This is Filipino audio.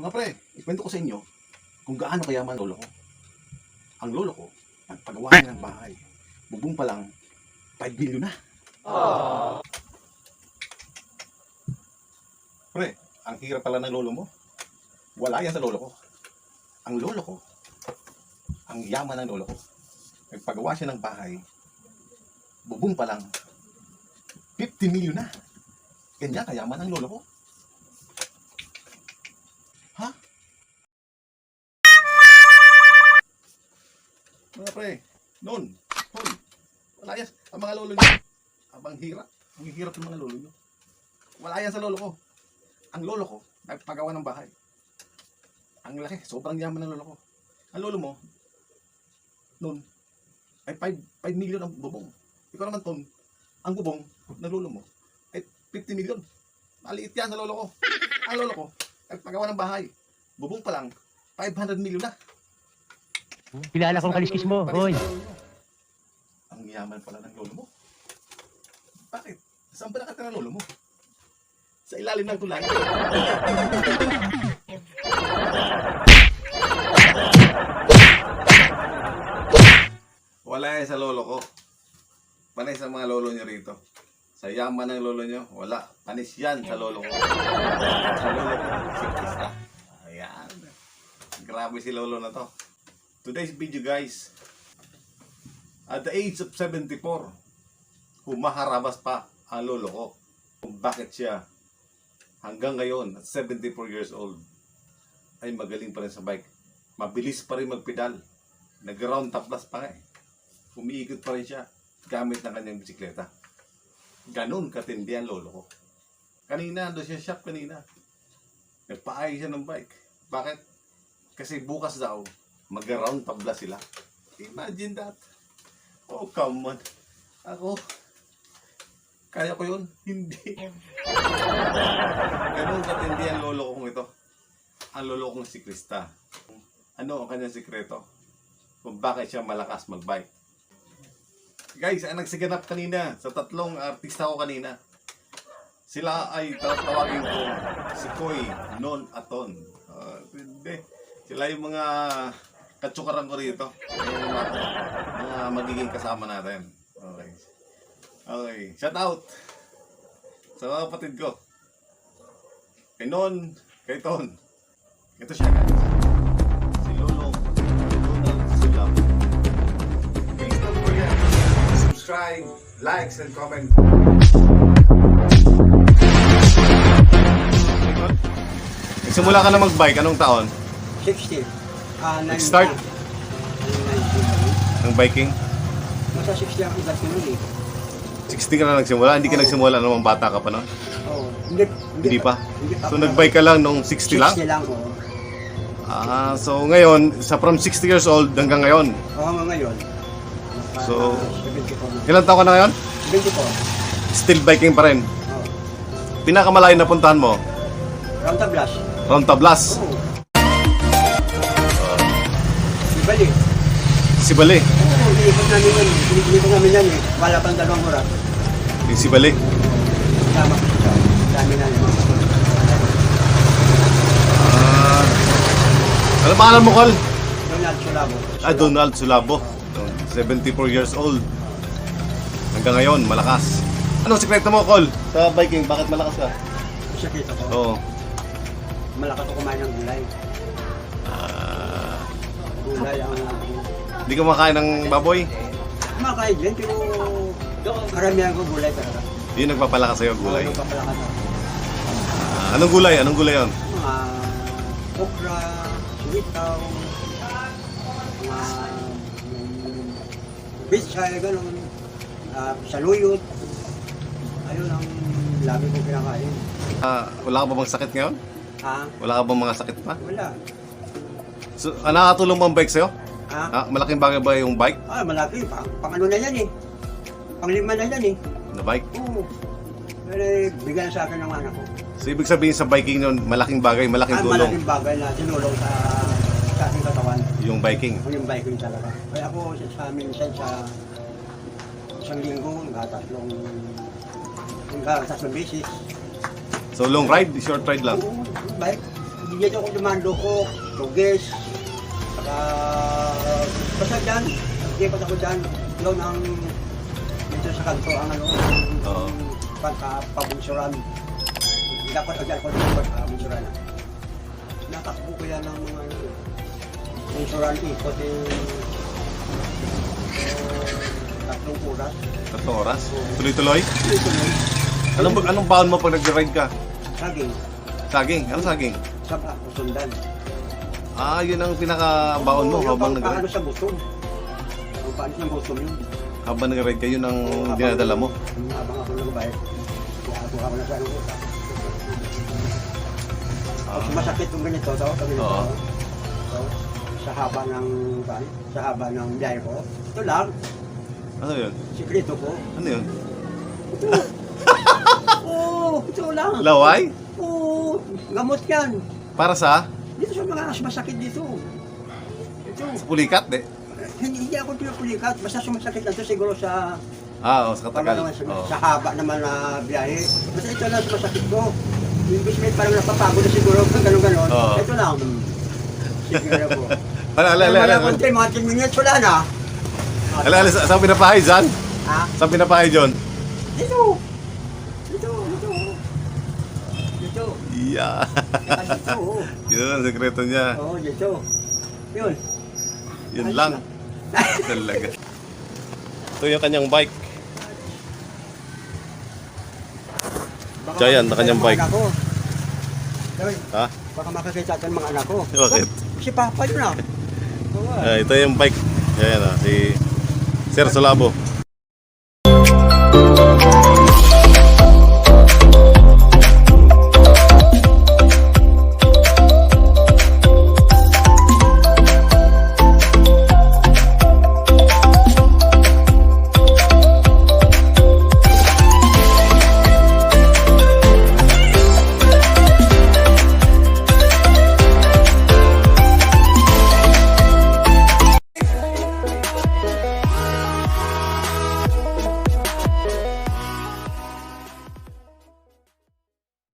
Mga pre, ikwento ko sa inyo kung gaano kayaman lolo ko. Ang lolo ko, nagpagawa niya ng bahay. Bubong pa lang, 5 million na. Pre, ang hirap pala ng lolo mo. Wala yan sa lolo ko. Ang lolo ko, ang yaman ng lolo ko. Nagpagawa siya ng bahay. Bubong pa lang, 50 million na. Ganyan kayaman ang lolo ko. Pre, noon, noon, wala yan. Ang mga lolo niyo, abang hirap. Ang hirap ng mga lolo niyo. Wala yan sa lolo ko. Ang lolo ko, nagpagawa ng bahay. Ang laki, sobrang yaman ng lolo ko. Ang lolo mo, noon, ay 5, 5 million ang bubong. Ikaw naman, Ton, ang bubong ng lolo mo, ay 50 million. Maliit yan sa lolo ko. Ang lolo ko, nagpagawa ng bahay. Bubong pa lang, 500 million na. Kilala kong kaliskis mo, hoy. na. Ang yaman pala ng lolo mo. Bakit? Saan ba nakatira ng lolo mo? Sa ilalim ng tulay. Wala yan sa lolo ko. Panay sa mga lolo niyo rito. Sa yaman ng lolo niyo, wala. Panis yan sa lolo ko. Sa lolo ko, si Krista. Ayan. Grabe si lolo na to. Today's video guys, at the age of 74, humaharabas pa ang lolo ko. Kung bakit siya hanggang ngayon at 74 years old ay magaling pa rin sa bike. Mabilis pa rin magpedal. Nag-round taplas pa nga eh. Umiikot pa rin siya gamit ng kanyang bisikleta. Ganun katindi ang lolo ko. Kanina, doon siya shop kanina. Nagpaayos siya ng bike. Bakit? Kasi bukas daw, mag-round tabla sila. Imagine that. Oh, come on. Ako, kaya ko yun? Hindi. Ganun katindi ang lolo kong ito. Ang lolo kong si Krista. Ano ang kanyang sikreto? Kung bakit siya malakas magbike. Guys, ang nagsiganap kanina sa tatlong artista ko kanina. Sila ay tatawagin ko si Koy Non Aton. Ah, hindi. Sila yung mga katsukaran ko rito. Yung mga, mga magiging kasama natin. Okay. Okay. Shout out sa mga kapatid ko. Kay Non, kay Ton. Ito siya guys. Si Lolo. Donald Silam. Please don't forget to subscribe, likes, and comment. Nagsimula ka na mag-bike, anong taon? 60. Ah, Nag-start? ah, 19. Ng biking? Nasa 60 ang edad ko nun eh. 60 ka na nagsimula? Hindi ka Oo. nagsimula nung bata ka pa no? Oo. Hindi, Hindi pa? Hindi pa. So nag-bike ka lang nung 60 lang? 60 lang, oo. Ah, so ngayon, sa from 60 years old hanggang ngayon. Oo, hanggang ngayon. Nasa So- 74 na. Ilan taon ka na ngayon? 74. Still biking pa rin. Oo. Pinakamalayo na puntahan mo? Round tablas. Round Tablas. Oo. Ibali. Sibali. Oo, iniikot namin yan. Iniikot namin yan eh. Wala pang dalawang oras. Yung Sibali. Tama. Dami na naman. Ah, ano pangalan mo, Col? Donald Sulabo. Ah, Donald Sulabo. 74 years old. Hanggang ngayon, malakas. Ano sikreto mo, Col? Sa biking, bakit malakas ka? Sakit ako. Oo. Malakas ako kumain ng gulay. Ah, Gulay ang... Hindi ka makain ng baboy? Kumakain din, pero karamihan ko gulay talaga. Yun nagpapalakas sa'yo, gulay. Oo, nagpapalakas ako. Ah, anong gulay? Anong gulay yon? Mga okra, sumitaw, mga bitchay, gano'n. Uh, saluyot. Ayun ang lami ko kinakain. Ah, wala ka ba bang sakit ngayon? Ha? Wala ka bang mga sakit pa? Wala. So, ah, nakakatulong ba ang bike sa'yo? Ha? Ah, malaking bagay ba yung bike? Ah, malaki. Pang, pang ano na yan eh. Pang lima na yan eh. Na bike? Oo. Pero eh, bigyan sa akin ng anak ko. So, ibig sabihin sa biking yun, malaking bagay, malaking Ah, tulong malaking bagay na tinulong sa, sa aking katawan. yung biking. Ako yung biking talaga. Kaya ako sa, sa minsan sa isang linggo, nagkatatlong nagkatatlong beses. So, long ride, short ride lang. Oo, bike. dito ako dumando ko, tugis, saka, basta dyan, nagkipas ako dyan, doon ang, dito sa kanto, ang ano, Oo. pagka pabunsuran. Dapat agad ako dito pagka-bunsuran. Natakbo ko yan ng mga, ano, bunsuran, ikot yung, eh, tatlong oras. Tatlong oras. Tuloy-tuloy. Tuloy-tuloy. Anong, anong baon mo pag nag-ride ka? Saging, Saging. Ano saging? saba, kusundan. Ah, yun ang pinaka-baon mo habang paano nag-ride. sa butom. Yung paano sa butom yun. Habang nag-ride ka, yun ang Habang- dinadala mo. Habang ako nagbayad. Kaya ako ako na sa anong utak. Pag sumasakit yung ganito, daw. Oo. Sa haba ng, sa haba ng biyahe ko, ito lang, Ano yun? sikreto ko. Ano yun? Oo, ito lang. Laway? Oo, gamot yan. Para sa mga sumasakit dito. Ito. pulikat, de? Hindi, hindi ako pinupulikat. Basta sumasakit na ito siguro sa Ah, oh, sa katagal. naman sa, Oh. sa haba naman na biyahe. Basta ito lang sumasakit ko. Imbis may parang napapagod na siguro kung gano'n-gano'n. Oo. Ito lang. Sige na po. Ala, ala, ala, ala. Mga konti, mga 10 minutes, wala na. Ala, ala, sa- saan pinapahay dyan? Ha? Saan pinapahay? Dito. Dito, dito. Dito. Yeah. Ah, dito. oo. yun ang sekreto niya. Oo, dito. Yun. Yun Ayos lang. na. Talaga. Ito yung kanyang bike. Baka Giant na kanyang bike. anak ko. Dawid, Ha? Baka makakita ito ng mga anak ko. Bakit? Oh, si Papa yun ah. Oo, ah. Ah, ito yung bike. Ayan ah, si Sir Solabo.